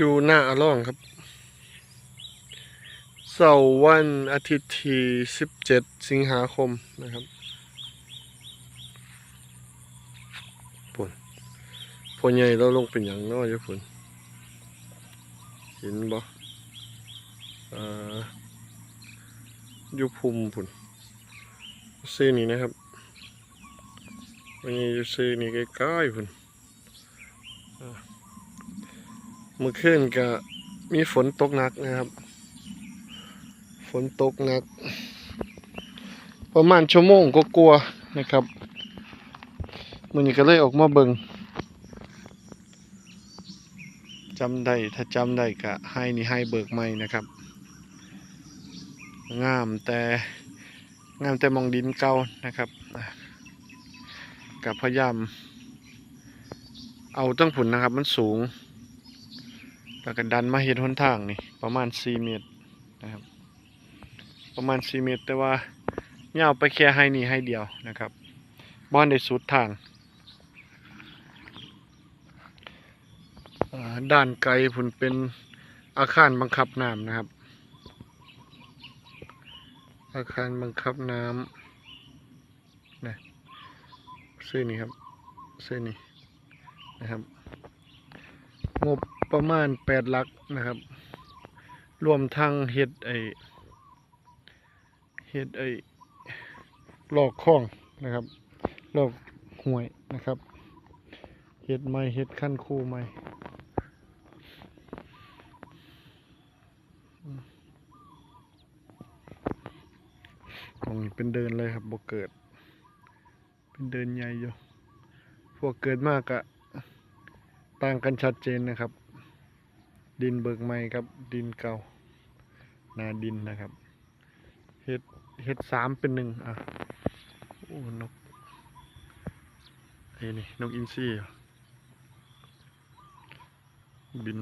อยู่หน้าอล่องครับเสาร์วันอาทิตย์ที่ 17 สิงหาคมนะครับปุ่นพอใหญ่เราลงเป็นอย่างน้อยอยู่ปุ่นเห็นบ่อ่ายู่ภูมิปุ่นซื้อนี่นะครับวันนี้อยู่ซื้อนี่ใกล้ๆปุ่นเมื่อคืนก็มีฝนตกหนักนะครับ ฝนตกหนัก ประมาณชั่วโมงก็กลัวนะครับมันนี้ก็เลยออกมาเบิงจำได้ถ้าจำได้ก็ให้นี่ให้เบิกใหม่นะครับ งามแต่งามแต่มองดินเก่านะครับกับพยายามเอาตั้งผุนนะครับมันสูง แล้วก็ดันมาเห็นหนทางนี่ประมาณ4เมตรนะครับ ประมาณ4เมตร แต่ว่ายาไปแค่ให้นี่ให้เดียวนะครับบ้านในสุดทางด้านไกลผุนเป็นอาคารบังคับน้ำนะครับ อาคารบังคับน้ำนะซื้อนี่ครับซื้อนี่นะครับงบ ประมาณแปดลักนะครับ รวมทั้งเฮ็ดไอเฮ็ดไอหลอกข้องนะครับหลอกห่วยนะครับเฮ็ดไม้เฮ็ดขั้นคู่ไม้อืมตรงเป็นเดินเลยครับบ่เกิด เป็นเดินใหญ่อยู่ พวกเกิดมากอะต่างกันชัดเจนนะครับ ดินเบิกใหม่ครับดินเก่านาดินนะครับเฮ็ดเฮ็ดสามเป็นหนึ่งอะโอ้นกไอ้นี่นกอินทรีบิน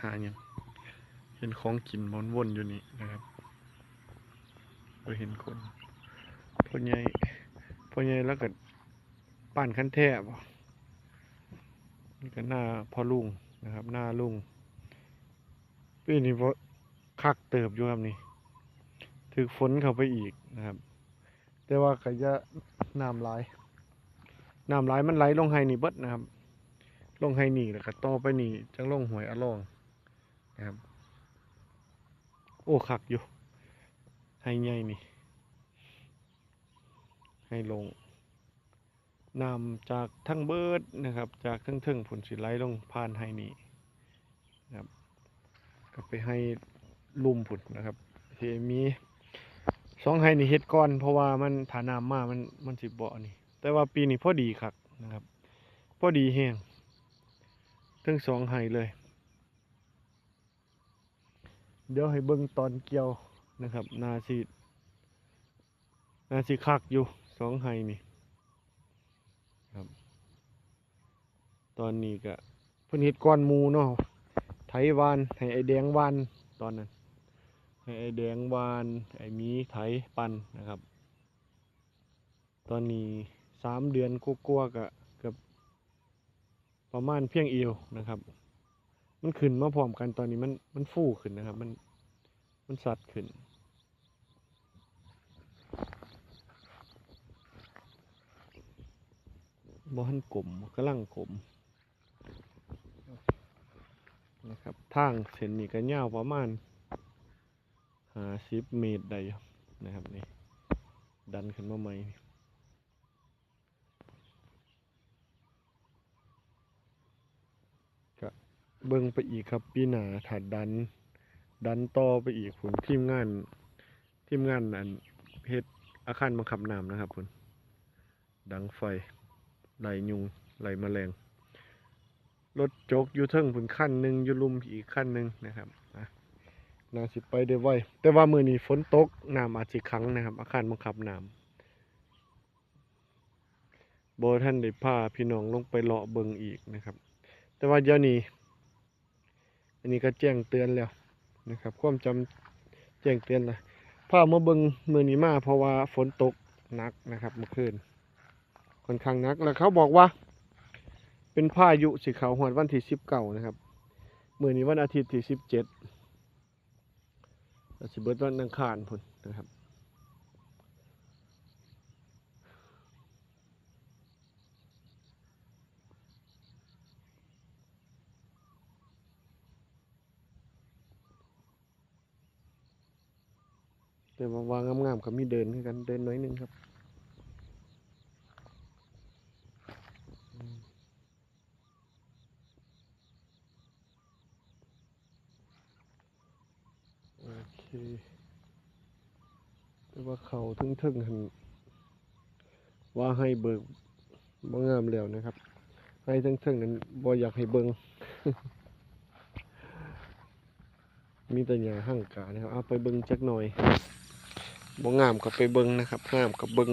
หาอย่างเห็นของกินวนวนอยู่นี่นะครับไปเห็นคนพ่อใหญ่พ่อใหญ่แล้วก็ป้านขั้นแทบนี่ก็หน้าพ่อลุงนะครับ หน้าลุง ปีนี้พอคักเติบอยู่ครับนี่ถึกฝนเข้าไปอีกนะครับ แต่ว่าก็จะน้ำไหลายน้ำไหลายมันไหลลงไห้นี่เบิดนะครับ ลงไห้นี่แล้วก็ต่อไปนี่จังลงหวยอะลองนะครับ โอ้คักอยู่ไห้ใหญ่นี่ให้ลงนำจากทั้งเบิดนะครับ จากทั้งเทิงผลสิไหลลงผ่านไฮนี่นะครับ ก็ไปให้ลุ่มผุนนะครับเฮมีสองไฮนี่เฮ็ดก่อน เพราะว่ามันฐาน้ำมามันมันสิบ่นี่ แต่ว่าปีนี้พอดีครับนะครับ พอดีแห้งทั้งสองไฮเลย เดี๋ยวให้เบิ่งตอนเกี่ยวนะครับ นาสินาสิคักอยู่สองไฮนี่ครับ ตอนนี้ก็เพิ่นเฮ็ดก้อนมูเนาะ ไถวานให้ไอแดงวานตอนนั้นให้ไอแดงวานไอมีไถปันนะครับ ตอนนี้สามเดือนกลัวๆก็เกือบประมาณเพียงเอวนะครับ มันขึ้นมาพร้อมกันตอนนี้มันมันฟูขึ้นนะครับ มันมันสัดขึ้นบ่หันกลมกำลังกลม นะครับทางเส้นนี้ก็ยาวประมาณหาสิบเมตรได้นะครับนี่ดันขึ้นมาใหม่ก็เบิ่งไปอีกครับปีหน้าถ้าดัน ดันต่อไปอีกผลทีมงานทีมงานอันเฮ็ดอาคารบังคับน้ำนะครับผลดังไฟไหลยุงไหลแมลง รถจกอยู่เทิงผุนขั้นหนึ่งอยู่ลุมอีกขั้นหนึ่งนะครับอะน่าสิไปได้ไวแต่ว่ามือนี้ฝนตกน้ำอาจสิขังนะครับ อาคารบังคับน้ำโบท่านได้พาพี่น้องลงไปเลาะเบิงอีกนะครับ แต่ว่าเดี๋ยวนี้ อันนี้ก็แจ้งเตือนแล้วนะครับ ความจำแจ้งเตือนเลยพามาเบิงมือนี้มาเพราะว่าฝนตกหนักนะครับเมื่อคืนค่อนข้างนักแล้วเขาบอกว่า เป็นพายุสิขาวหวดวันที่สิบเก้านะครับเมื้อนี้วันอาทิตย์ที่สิบเจ็ดสิเบิดวันอังคารพุ่นนะครับแต่ว่างงามๆก็มีเดินกันเดินน้อยนึงครับอืมโอ เคแต่ว่าเขาทึ่งๆหันว่าให้เบิกบ่งามแล้วนะครับ ให้ทึ่งๆนั้นบ่อยากให้เบิงมีแต่หญ้าหั่งกานะครับเอาไปเบิงจักหน่อยบ่งามกับไปเบิงนะครับงามกับเบิง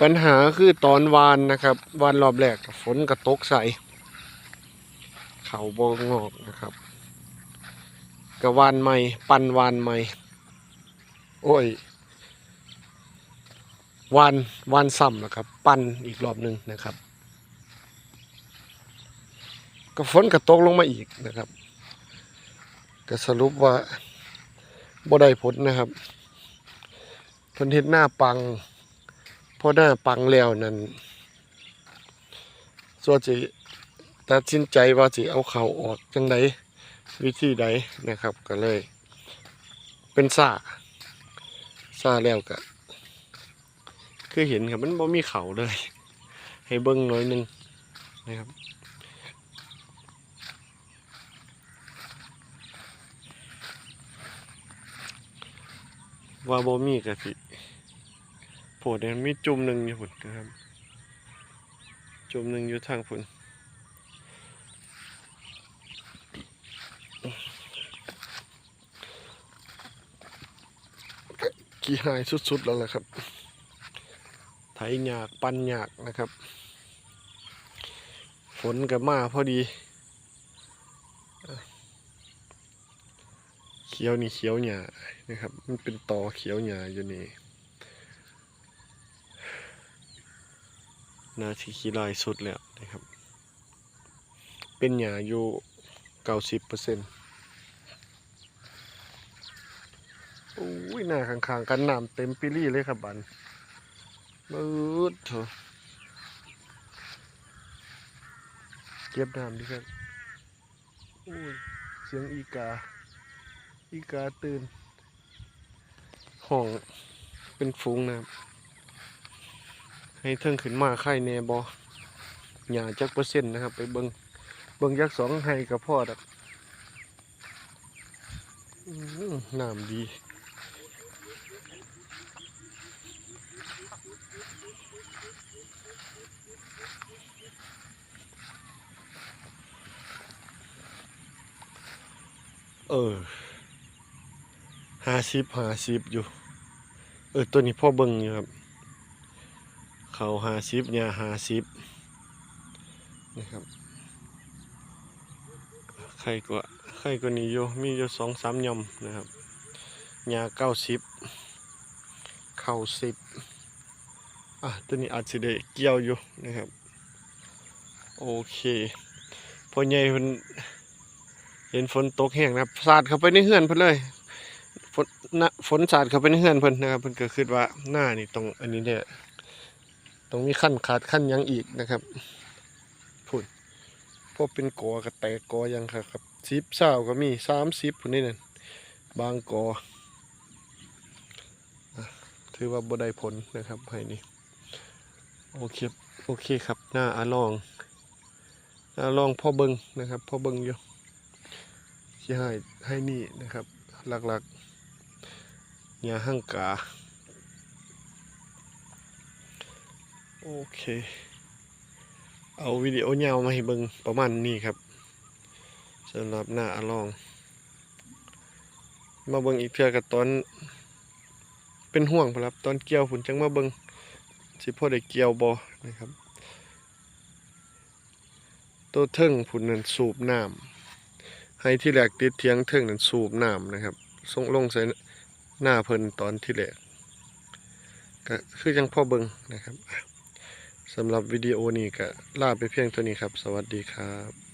ปัญหาคือตอนวานนะครับวานรอบแรกฝนกระตกใส่เขาบ่งอกนะครับ กะวานใหม่ ปันวานใหม่ โอ้ยวานวานซ้ำนะครับ ปันอีกรอบหนึ่งนะครับ ก็ฝนกระตกลงมาอีกนะครับ ก็สรุปว่าบ่ได้ผลนะครับเพิ่นเฮ็ดหน้าปังพอหน้าปังแล้วนั่นส่วนสิตัดสินใจว่าสิเอาเขาออกจังได วิธีใดนะครับก็เลย เป็นซาซาแล้วก็คือเห็นครับมันบ่มีเขาเลย ให้เบิ่งหน่อยหนึงนะครับว่าบ่มีก็สิโผล่เนี่ยมีจุ่มหนึ่งอยู่พุ่นนะครับ จุ่มหนึ่งอยู่ทางพุ่น ก็กี่หายสุดๆแล้วล่ะครับ ไถหยากปันหยากนะครับ ฝนกับมาพอดี เขียวนี่เขียวหยานะครับ มันเป็นตอเขียวหยาอยู่นี่นาทีขีลายสุดแล้วนะครับ เป็นหยาอยู่เก้าสิบเปอร์เซ็นต์ อุ้ยหน้าข้างๆกันน้ำเต็มปิลี่เลยครับบันมืดเถอะเก็บน้ำดิครับอุ้ยเสียงอีกา อีกาตื่น ห้องเป็นฟูงนะครับให้เทิงขึ้นมาไข่แนบอหยาจักเปอร์เซ็นต์นะครับ ไปเบิงเบิงยักษ์สองให้กับพ่อดักอื้อหือน้ำดี เออห้าสิบห้าสิบอยู่ เออ ตัวนี้พ่อเบิ่งอยู่ครับ เขาห้าสิบเนี่ยห้าสิบนะครับใครก็ใครก็นี้อยู่มีอยู่สองสามยำนะครับยาเก้าสิบเข่าสิบอะตัวนี้อาจจะได้เกี่ยวอยู่นะครับ โอเคพอใหญ่เพิ่น เห็นฝนตกแห้งนะครับสาดเข้าไปในเฮือนเพิ่นเลยฝนนะฝนสาดเข้าไปในเฮือนเพิ่นนะครับเพิ่นก็คิดว่าหน้านี่ต้องอันนี้เนี่ยต้องมีขั้นขาดขั้นยังอีกนะครับพูดพวกเป็นกอกระแตกกอยังครับครับสิบเศร้าก็มีสามสิบพุ่นนี่นั่นบางกอถือว่าบ่ได้ผลนะครับให้นี่โอเคโอเคครับหน้าอาลองหน้าลองพ่อเบิงนะครับพ่อเบิงอยู่ ที่ให้ให้นี่นะครับ หลักๆยาหั่งกา โอเค เอาวิดีโอยาวมาให้เบิงประมาณนี้ครับสำหรับหน้าอลอง มาเบิงอีกเทื่อกับตอน เป็นห่วงพนครับตอนเกี่ยวผุนจังมาเบิงสิพ่อได้เกี่ยวบอนะครับ ตัวเทิงผุนนั้นสูบน้ำ ให้ที่แหลกติดเทียงเทิงนั้นสูบน้ำนะครับส่งลงใส่หน้าเพิ่นตอนที่แรกก็คือยังพ่อเบิงนะครับสำหรับวิดีโอนี้ก็ลาไปเพียงเท่านี้ครับ สวัสดีครับ